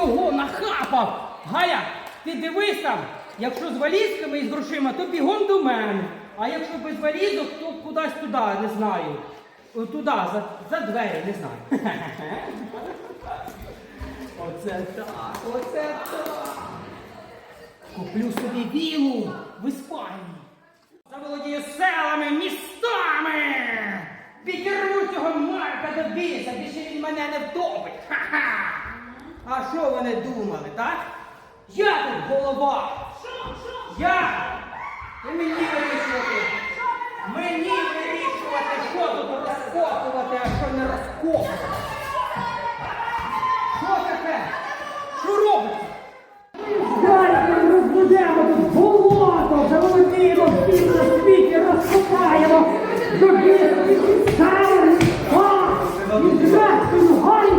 всього нахапав. Галя, ти дивись там, якщо з валізками і з грошима, то бігом до мене. А якщо без валізок, то кудись туди, не знаю. Туди, за, за двері, не знаю. Оце так, оце так. Куплю собі вілу в Іспанії. Заволодію селами, містами. Підірву цього Марка до біса, більше він мене не втопить. А що вони думали, так? Я тут голова. Я. І мені вирішувати. Мені вирішувати, що тут розкопувати, а що не розкопувати. Що таке? Що робиться? Дайте розбудемо тут болото, заволодіємо всім на світі, розкопаємо, до біса підставили, а, і зрештою, га!